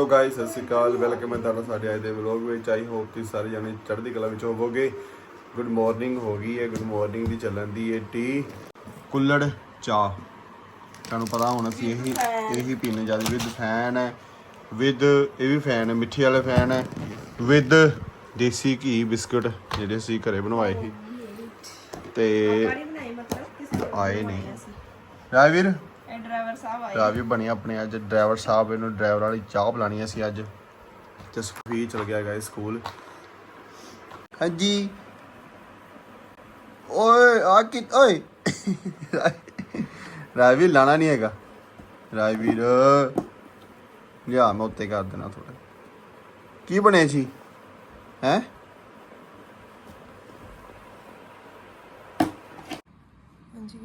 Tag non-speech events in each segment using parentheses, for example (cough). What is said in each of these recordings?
Hello guys ਸਤਿ ਸ਼੍ਰੀ ਅਕਾਲ। Welcome ਹੈ ਤੁਹਾਡਾ ਸਾਡੇ ਅੱਜ ਦੇ ਵਲੌਗ ਵਿੱਚ। ਆਈ ਹੋਪ ਤੁਸੀਂ ਸਾਰੇ ਜਣੇ ਚੜ੍ਹਦੀ ਕਲਾ ਵਿੱਚ ਹੋਵੋਗੇ। ਗੁੱਡ ਮਾਰਨਿੰਗ ਹੋ ਗਈ ਹੈ। ਗੁੱਡ ਮਾਰਨਿੰਗ ਦੀ ਚੱਲਣ ਦੀ ਹੈ ਟੀ ਕੁੱਲੜ ਚਾਹ। ਤੁਹਾਨੂੰ ਪਤਾ ਹੋਣਾ ਸੀ ਇਹੀ ਇਹੀ ਪੀਣੇ ਜਾਂਦੇ ਵਿਦ ਫੈਨ ਹੈ। ਵਿਦ ਇਹ ਵੀ ਫੈਨ ਹੈ। ਮਿੱਠੇ ਵਾਲੇ ਫੈਨ ਹੈ। ਵਿਦ ਦੇਸੀ ਘੀ ਬਿਸਕੁਟ ਜਿਹੜੇ ਅਸੀਂ ਘਰੇ ਬਣਵਾਏ ਸੀ। ਤੇ ਮਤਲਬ ਕਿਸੇ ਆਏ ਨਹੀਂ। ਰਾਜਵੀਰ? ਡਰਾਈਵਰ ਸਾਹਿਬ ਆਏ। ਰਾਵੀ ਬਣੀ ਆਪਣੇ ਅੱਜ। ਡਰਾਈਵਰ ਸਾਹਿਬ ਇਹਨੂੰ ਡਰਾਈਵਰ ਵਾਲੀ ਚਾਹ ਪਿਲਾਣੀ ਸੀ ਅੱਜ। ਤੇ ਸੁਖੀ ਚਲ ਗਿਆ ਗਾਇਸ ਸਕੂਲ। ਹਾਂਜੀ। ਓਏ, ਆ ਕਿ, ਓਏ। ਰਾਵੀ ਲਾਣਾ ਨਹੀਂ ਹੈਗਾ। ਰਾਜਵੀਰ, ਲਿਆ ਮੈਂ ਉੱਤੇ ਕਰ ਦੇਣਾ ਥੋੜਾ ਕੀ ਬਣਿਆ ਸੀ ਹੈ?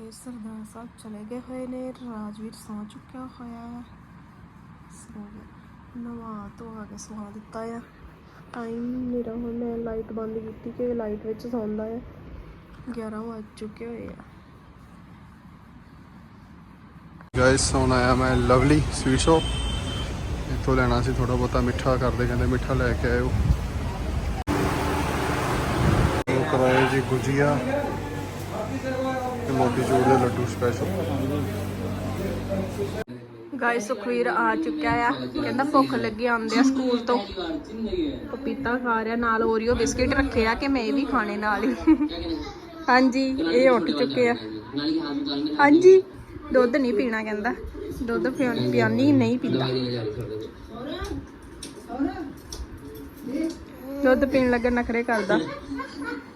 ਹਾਂਜੀ ਸਰਦਾਰ ਸਾਹਿਬ ਚਲੇ ਗਏ ਹੋਏ ਨੇ, ਰਾਜਵੀਰ ਸੌ ਚੁੱਕਿਆ ਹੋਇਆ ਹੈ। ਸੋ ਗਿਆ। ਨਵਾ ਧੋ ਕੇ ਸੁਆ ਦਿੱਤਾ ਆ। ਟਾਈਮ ਮੇਰਾ ਹੁਣ ਮੈਂ ਲਾਈਟ ਬੰਦ ਕੀਤੀ ਕਿ ਲਾਈਟ ਵਿੱਚ ਸੌਂਦਾ ਹੈ 11 ਵੱਜ ਚੁੱਕੇ ਹੋਏ ਆ। ਗਾਇਸ ਹੁਣ ਆਇਆ ਮੈਂ ਲਵਲੀ ਸਵੀਟ ਸ਼ਾਪ ਇੱਥੋਂ ਲੈਣਾ ਸੀ ਥੋੜਾ ਬਹੁਤਾ ਮਿੱਠਾ ਕਰਦੇ, ਕਹਿੰਦੇ ਮਿੱਠਾ ਲੈ ਕੇ ਆਇਓ। ਉਹ ਕਰਾਏ ਜੀ ਗੁਜੀਆ। ਤੇ ਮੋਤੀ ਚੂਰ ਦੇ ਲੱਡੂ ਸਪੈਸ਼ਲ ਗਾਇਸ, ਸੁਖਵੀਰ ਆ ਚੁੱਕਿਆ ਆ। ਕਹਿੰਦਾ ਭੁੱਖ ਲੱਗੀ ਆਉਂਦੇ ਆ ਸਕੂਲ ਤੋਂ। ਪਪੀਤਾ ਖਾ ਰਿਹਾ, ਨਾਲ ਓਰੀਓ ਬਿਸਕਿਟ ਰੱਖੇ ਆ ਕਿ ਮੈਂ ਇਹ ਵੀ ਖਾਣੇ ਨਾਲ ਹੀ। ਹਾਂਜੀ, ਇਹ ਉੱਠ ਚੁੱਕੇ ਆ। ਹਾਂਜੀ, ਦੁੱਧ ਨਹੀਂ ਪੀਣਾ ਕਹਿੰਦਾ। ਦੁੱਧ ਪਿਆਉਣ- ਪਿਆਨੀ, ਨਹੀਂ ਪੀਂਦਾ। ਦੁੱਧ ਪੀਣ ਲੱਗਾ ਨਖਰੇ ਕਰਦਾ।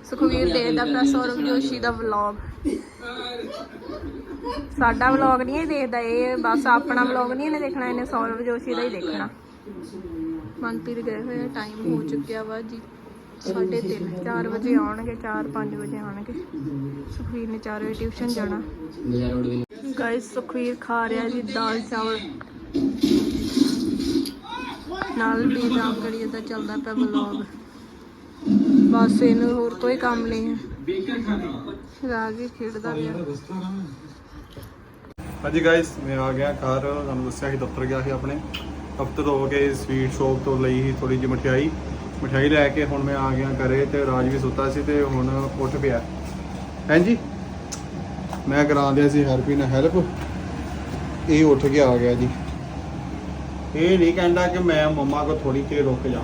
ਸੁਖਵੀਰ ਦੇਖਦਾ ਪਿਆ ਸੌਰਵ ਜੋਸ਼ੀ ਦਾ ਵਲੌਗ ਸਾਡਾ ਵਲੌਗ ਨਹੀਂ ਇਹ ਦੇਖਦਾ ਇਹ ਬਸ ਆਪਣਾ ਵਲੌਗ ਨਹੀਂ ਇਹਨੇ ਦੇਖਣਾ ਇਹਨੇ ਸੌਰਵ ਜੋਸ਼ੀ ਦਾ ਹੀ ਦੇਖਣਾ। ਮਨਪ੍ਰੀਤ ਗਏ ਹੋਏ ਟਾਈਮ ਹੋ ਚੁੱਕਿਆ ਵਾ ਜੀ। ਸਾਢੇ ਤਿੰਨ 4 ਵਜੇ ਆਉਣਗੇ 4 5 ਵਜੇ ਆਉਣਗੇ। ਸੁਖਵੀਰ ਨੇ 4 ਵਜੇ ਟਿਊਸ਼ਨ ਜਾਣਾ। ਗਾਇਸ ਸੁਖਵੀਰ ਖਾ ਰਿਹਾ ਜੀ ਦਾਲ ਚਾਵਲ। ਨਾਲ ਵੀ ਰਾਮਗੜੀਏ ਦਾ ਚੱਲਦਾ ਪਿਆ ਵਲੌਗ ਬਸ ਇਹਨੂੰ ਹੋਰ ਕੋਈ ਕੰਮ ਨਹੀਂ ਹੈ। ਰਾਜ ਵੀ ਖੇਡਦਾ ਪਿਆ। ਹਾਂਜੀ ਗਾਇਸ ਮੈਂ ਆ ਗਿਆ ਘਰ। ਤੁਹਾਨੂੰ ਦੱਸਿਆ ਸੀ ਦਫ਼ਤਰ ਗਿਆ ਸੀ ਆਪਣੇ। ਦਫ਼ਤਰ ਹੋ ਕੇ ਸਵੀਟ ਸ਼ਾਪ ਤੋਂ ਲਈ ਸੀ ਥੋੜੀ ਜਿਹੀ ਮਠਿਆਈ। ਮਠਿਆਈ ਲੈ ਕੇ ਹੁਣ ਮੈਂ ਆ ਗਿਆ ਘਰੇ ਤੇ ਰਾਜ ਵੀ ਸੁੱਤਾ ਸੀ ਤੇ ਹੁਣ ਉੱਠ ਪਿਆ। ਹਾਂਜੀ ਮੈਂ ਕਰਾ ਦਿਆ ਸੀ ਹੈਰਪੀ ਨਾਲ ਹੈਲਪ ਇਹ ਉੱਠ ਕੇ ਆ ਗਿਆ ਜੀ। ਇਹ ਨਹੀਂ ਕਹਿੰਦਾ ਕਿ ਮੈਂ ਮੰਮਾ ਕੋ ਥੋੜੀ ਦੇਰ ਰੁਕ ਜਾ।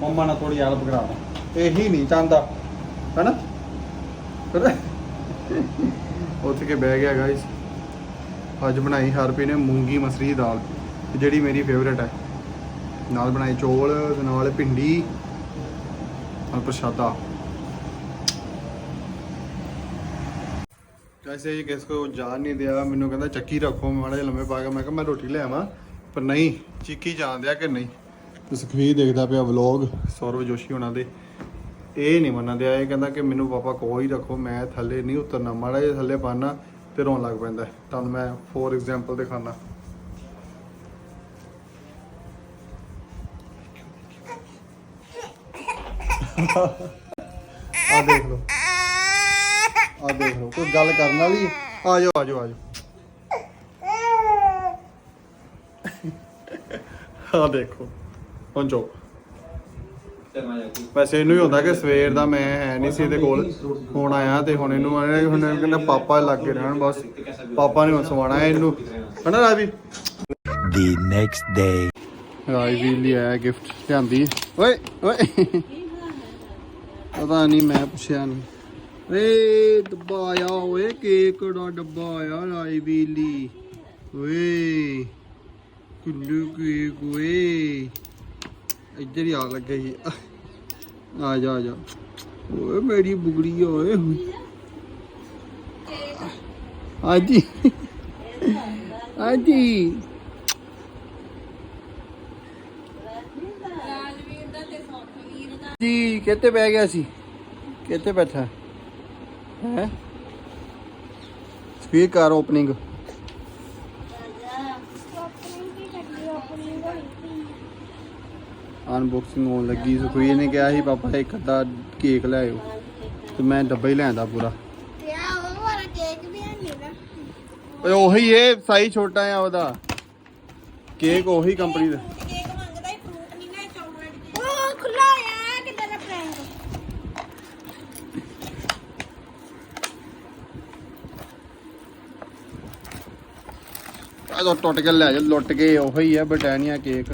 ਮੰਮਾ ਨਾਲ ਥੋੜੀ ਹੈਲਪ ਕਰਾ ਦਾਂ। ਇਹੀ ਨਹੀਂ ਚਾਹੁੰਦਾ। ਹੈਨਾ? ਪਤਾ ਕੇ ਬਹਿ ਗਿਆ ਗਾਇਸ ਅੱਜ ਬਣਾਈ ਹਰਪੀ ਨੇ ਮੂੰਗੀ ਮਸਰੀ ਦਾਲ, ਜਿਹੜੀ ਮੇਰੀ ਫੇਵਰੇਟ ਹੈ। ਨਾਲ ਬਣਾਏ ਚੋਲ ਤੇ ਨਾਲ ਭਿੰਡੀ, ਨਾਲ ਪ੍ਰਸ਼ਾਦਾ। ਕੈਸੇ ਇਹ ਕਿਸ ਕੋ ਜਾਣ ਨਹੀਂ ਦਿਆ, ਮੈਨੂੰ ਕਹਿੰਦਾ ਚੱਕੀ ਰੱਖੋ, ਮੈਂ ਮਾੜਾ ਜਿਹਾ ਲੰਮੇ ਪਾ ਕੇ, ਮੈਂ ਕਿਹਾ ਮੈਂ ਰੋਟੀ ਲੈ ਆਵਾਂ, ਪਰ ਨਹੀਂ, ਚੀਕੀ ਜਾਣ ਦਿਆ ਕਿ ਨਹੀਂ? ਤੇ ਸੁਖਵੀਰ ਦੇਖਦਾ ਪਿਆ ਵਲੌਗ ਸੌਰਵ ਜੋਸ਼ੀ ਹੋਣਾ ਦੇ। ਇਹ ਨਹੀਂ ਮੰਨਣ ਆ ਇਹ ਕਹਿੰਦਾ ਕਿ ਮੈਨੂੰ ਪਾਪਾ ਕੋਲ ਹੀ ਰੱਖੋ, ਮੈਂ ਥੱਲੇ ਨਹੀਂ ਉਤਰਨਾ, ਮਾੜਾ ਜਿਹਾ ਥੱਲੇ ਪਾਣਾ ਤੇ ਰੋਣ ਲੱਗ ਪੈਂਦਾ ਤੁਹਾਨੂੰ ਮੈਂ ਫੋਰ ਐਗਜ਼ਾਮਪਲ ਦਿਖਾਣਾ ਆ ਦੇਖ ਲਓ। ਆ ਦੇਖ ਲਓ, ਕੋਈ ਗੱਲ ਕਰਨ ਵਾਲੀ ਆ ਜਾਓ ਆ ਜਾਓ ਆ ਜਾਓ। ਆ ਦੇਖੋ, ਹੁਣ ਚੁੱਪ ਵੈਸੇ ਇਹਨੂੰ ਹੀ ਹੁੰਦਾ ਕਿ ਸਵੇਰ ਦਾ ਮੈਂ ਹੈ ਨਹੀਂ ਸੀ ਇਹਦੇ ਕੋਲ। ਹੁਣ ਆਇਆ ਤੇ ਹੁਣ ਇਹਨੂੰ ਆਇਆ ਹੁਣ ਇਹ ਕਹਿੰਦਾ ਪਾਪਾ ਲੱਗ ਕੇ ਰਹਿਣ ਬਸ। ਪਾਪਾ ਨੇ ਹੁਣ ਸਵਾਣਾ ਹੈ ਇਹਨੂੰ। ਹਨਾ Ravi the next day. Rajveer ਲਈ ਆਇਆ ਗਿਫਟ ਲਿਆਂਦੀ। ਓਏ ਓਏ। ਪਤਾ ਨਹੀਂ ਮੈਂ ਪੁੱਛਿਆ ਨਹੀਂ। ਏ ਡੱਬਾ ਆਇਆ ਓਏ ਕੇਕ ਦਾ ਡੱਬਾ ਆਇਆ ਰਾਜਵੀਰ ਲਈ। ਓਏ ਕੁੱਲੂ ਕੇਕ ਓਏ। ਇੱਧਰ ਹੀ ਆ ਲੱਗੇ ਸੀ। ਆ ਜਾ ਆ ਜਾ। ਓਏ, ਮੇਰੀ ਬੁਗੜੀ ਓਏ। ਆਜੀ ਆਜੀ ਜੀ, ਕਿੱਥੇ ਬਹਿ ਗਿਆ ਸੀ? ਕਿੱਥੇ ਬੈਠਾ? ਹੈ? ਸਪੀਕ ਕਰ ਓਪਨਿੰਗ। ਅਨਬਾਕਸਿੰਗ ਹੋਣ ਲੱਗੀ ਸੁਖਵੀਰ ਨੇ ਕਿਹਾ ਸੀ, ਪਾਪਾ, ਇੱਕ ਅੱਧਾ ਕੇਕ ਲੈ ਆਇਓ। ਤੇ ਮੈਂ ਡੱਬਾ ਹੀ ਲੈਂਦਾ ਪੂਰਾ। ਤੇ ਆ ਉਹ ਵਾਲਾ ਕੇਕ ਵੀ ਹੈ ਨਹੀਂ ਨਾ ਓਏ, ਉਹੀ ਇਹ ਸਾਈ ਛੋਟਾ ਆ ਉਹਦਾ। ਕੇਕ ਉਹੀ ਕੰਪਨੀ ਦਾ। ਉਹ ਖੁੱਲਾ ਆ ਕਿਦਾਂ ਦਾ ਪ੍ਰੈਂਕ ਆ ਲੋ ਟੁੱਟ ਕੇ ਲੈ ਜਾ, ਲੁੱਟ ਕੇ, ਉਹੀ ਹੈ ਬਟਾਨੀਆ ਕੇਕ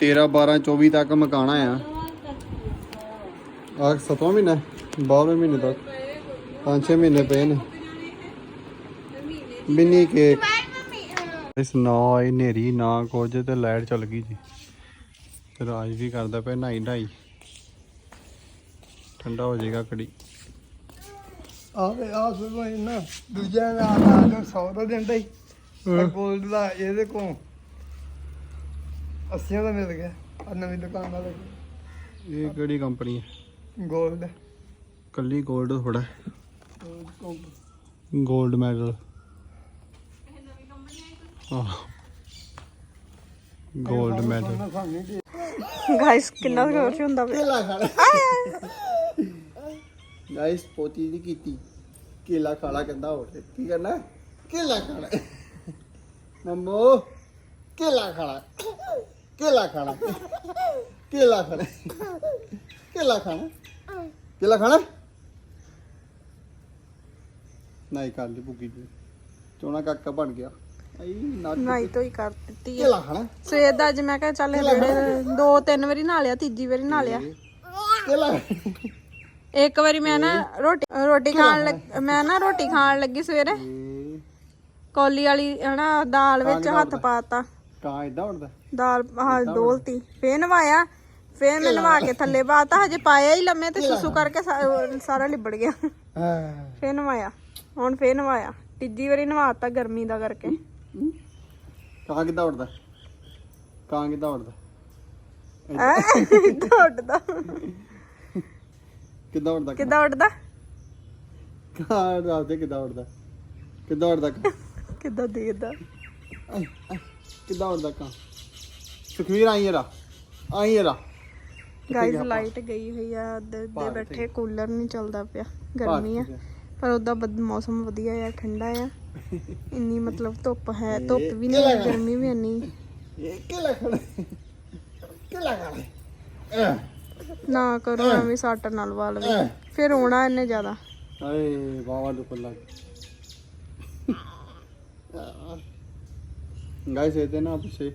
13 12 24 ਤੱਕ ਮਕਾਣਾ ਆ ਆ ਸਤਵਾਂ ਮਹੀਨਾ 12ਵੇਂ ਮਹੀਨੇ ਤੱਕ। 5-6 ਮਹੀਨੇ ਪਏ ਨੇ। ਮੰਮੀ ਅਹ, ਇਸ ਨਾ ਆਈ ਨੇਰੀ ਨਾ ਕੁਝ ਤੇ ਲਾਈਟ ਚਲ ਗਈ ਜੀ। ਤੇ ਰਾਜ ਵੀ ਕਰਦਾ ਪਿਆ ਨਹਾਈ ਢਾਈ ਠੰਡਾ ਹੋ ਜਾਏਗਾ ਕੜੀ ਆਵੇ ਆ ਸੁਣੋ ਇਹਨਾਂ ਦੂਜਿਆਂ ਦਾ ਆ ਨੂੰ 100 ਦਾ ਦਿੰਦਾ ਹੀ। ਗੋਲਡ ਦਾ ਇਹਦੇ ਕੋ 80 ਦਾ ਮਿਲ ਗਿਆ ਆ ਨਵੀਂ ਦੁਕਾਨ ਵਾਲੇ ਇਹ ਕਿਹੜੀ ਕੰਪਨੀ ਹੈ? 골ਡ ਕੱਲੀ ਗੋਲਡ ਥੋੜਾ ਗੋਲਡ ਮੈਡਲ ਹਾਂ 골ਡ ਮੈਡਲ ਗਾਇਸ ਕਿੰਨਾ ਜ਼ੋਰ ਚ ਹੁੰਦਾ ਪਿਆ। ਗਾਇਸ ਪੋਤੀ ਦੀ ਕੀਤੀ। ਕੇਲਾ ਖਾਣਾ ਕਹਿੰਦਾ ਹੋਰ। ਕੀ ਕਰਨਾ? ਕੇਲਾ ਖਾਣਾ। ਮੰਮੋ ਕੇਲਾ ਖਾਣਾ। ਕੇਲਾ ਖਾਣਾ। ਕੇਲਾ ਖਾਣਾ। ਕੇਲਾ ਖਾਣਾ। ਕੇਲਾ ਖਾਣਾ? ਨਹੀਂ ਕਰ ਲਈ ਭੁੱਗੀ ਜੀ। ਚੋਣਾ ਕਾਕਾ ਬਣ ਗਿਆ। ਆਈ ਨਾ ਨਾਈ ਤੋਂ ਹੀ ਕਰ ਦਿੱਤੀ ਹੈ ਕੇਲਾ ਖਾਣਾ? ਸਵੇਰ ਦਾ ਅੱਜ ਮੈਂ ਕਿਹਾ ਚੱਲ ਜਿਹੜੇ ਦੋ ਤਿੰਨ ਵਾਰੀ ਨਹਾ ਲਿਆ ਤੀਜੀ ਵਾਰੀ ਨਹਾ ਲਿਆ। ਕੇਲਾ ਇੱਕ ਵਾਰੀ ਮੈਂ ਨਾ ਰੋਟੀ ਰੋਟੀ ਖਾਣ ਲੱਗ ਮੈਂ ਨਾ ਰੋਟੀ ਖਾਣ ਲੱਗੀ ਸਵੇਰੇ। ਇਹ ਕੌਲੀ ਵਾਲੀ ਹਨਾ ਦਾਲ ਵਿੱਚ ਹੱਥ ਪਾਤਾ ਕਾਂ ਇਦਾਂ ਉੱਡਦਾ ਦਾਲ ਆਹ ਡੋਲਤੀ। ਫੇਰ ਨਵਾਇਆ। ਫੇਰ ਮੈਂ ਨਵਾ ਕੇ ਥੱਲੇ ਪਾਤਾ ਹਜੇ ਪਾਇਆ ਹੀ ਲੰਮੇ ਤੇ ਸੁਸੂ ਕਰਕੇ ਸਾ- ਸਾਰਾ ਲਿਬੜ ਗਿਆ। ਹਾਂ। ਫੇਰ ਨਵਾਇਆ। ਹੁਣ ਫੇਰ ਨਵਾਇਆ। ਤੀਜੀ ਵਾਰੀ ਨਵਾਤਾ ਗਰਮੀ ਦਾ ਕਰਕੇ। ਕਾਂ ਕਿੱਦਾਂ ਉੱਡਦਾ ਕਾਂ ਕਿੱਦਾਂ ਉੱਡਦਾ? ਕਿੱਦਾਂ ਉੱਡਦਾ? ਕਿੱਦਾਂ ਉੱਡਦਾ? ਕਾਂ ਕਿੱਦਾਂ ਉੱਡਦਾ? ਕਿੱਦਾਂ ਉੱਡਦਾ? ਕਾਂ ਕਿੱਦਾਂ ਦੇਖਦਾ? ਆਏ, ਆਏ, ਕਿੱਦਾਂ ਉੱਡਦਾ ਕਾਂ ਸੁਖਵੀਰ ਆਈ ਯਾਰਾ ਆਈ ਯਾਰਾ ਗਾਈਸ ਲਾਈਟ ਗਈ ਹੋਈ ਆ ਅੱਧੇ ਅੱਧੇ ਬੈਠੇ ਕੂਲਰ ਨਹੀਂ ਚੱਲਦਾ ਪਿਆ ਗਰਮੀ ਆ। ਪਰ ਉਹਦਾ ਬਦ ਮੌਸਮ ਵਧੀਆ ਆ ਠੰਡਾ ਆ। (laughs) ਇੰਨੀ ਮਤਲਬ ਧੁੱਪ ਹੈ ਧੁੱਪ ਵੀ ਨਹੀਂ ਹੈ, ਗਰਮੀ ਵੀ ਨਹੀਂ ਇਹ ਕਿਲਾ ਖੜਾ ਕਿਲਾ ਖੜਾ ਨਾ ਕਰੋ ਐਵੇਂ ਸੱਟ ਨਾਲ ਵਾਲ ਵੀ। ਫਿਰ ਰੋਣਾ ਇਹਨੇ ਜ਼ਿਆਦਾ। ਆਏ ਬਾਵਾ ਦੁੱਖ ਲੱਗ। (laughs) ਗਾਇਸ ਇਹ ਤੇ ਨਾ ਪਿੱਛੇ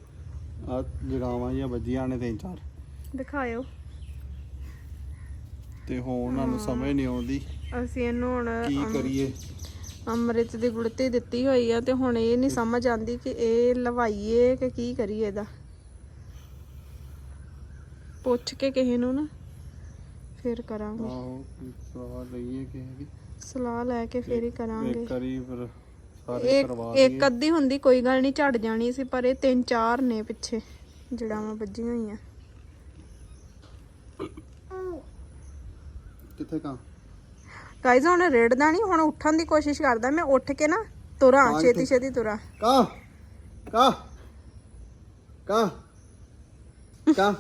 ਆ ਜਗਾਵਾਂ ਜਾਂ ਵੱਜੀਆਂ ਨੇ ਤਿੰਨ ਚਾਰ। ਦਿਖਾਇਓ। ਤੇ ਹੁਣ ਉਹਨਾਂ ਨੂੰ ਸਮਝ ਨਹੀਂ ਆਉਂਦੀ ਅਸੀਂ ਇਹਨੂੰ ਹੁਣ ਕੀ ਕਰੀਏ। ਅੰਮ੍ਰਿਤ ਦੀ ਗੁੜਤੀ ਦਿੱਤੀ ਹੋਈ ਆ ਤੇ ਹੁਣ ਇਹ ਨਹੀਂ ਸਮਝ ਆਂਦੀ ਕਿ ਇਹ ਲਵਾਈਏ ਕਿ ਕੀ ਕਰੀਏ ਇਹਦਾ। ਪੁੱਛ ਕੇ ਕਿਸੇ ਨੂੰ ਨਾ ਫਿਰ ਕਰਾਂਗੇ। ਆਹੋ ਸਵਾਲ ਲਈਏ ਕਿਸੇ ਦੀ। ਸਲਾਹ ਲੈ ਕੇ ਫਿਰ ਹੀ ਕਰਾਂਗੇ ਇੱਕ ਵਾਰੀ ਫਿਰ ਸਾਰੇ ਇੱਕ ਕਰਵਾ ਇੱਕ ਅੱਧੀ ਹੁੰਦੀ ਕੋਈ ਗੱਲ ਨਹੀਂ ਝੜ ਜਾਣੀ ਸੀ ਪਰ ਇਹ ਤਿੰਨ ਚਾਰ ਨੇ ਪਿੱਛੇ ਜੜਾਵਾਂ ਵੱਜੀਆਂ ਹੋਈਆਂ। ਕਿੱਥੇ ਕਾਂ? ਗਾਈਜ਼ ਹੁਣ ਰੇੜਦਾ ਨਹੀਂ ਹੁਣ ਉੱਠਣ ਦੀ ਕੋਸ਼ਿਸ਼ ਕਰਦਾ ਮੈਂ ਉੱਠ ਕੇ ਨਾ ਤੁਰਾਂ ਹਾਂ, ਛੇਤੀ ਛੇਤੀ ਤੁਰਾਂ। ਕਾਂ ਕਾਂ ਕਾਂ ਕਾਂ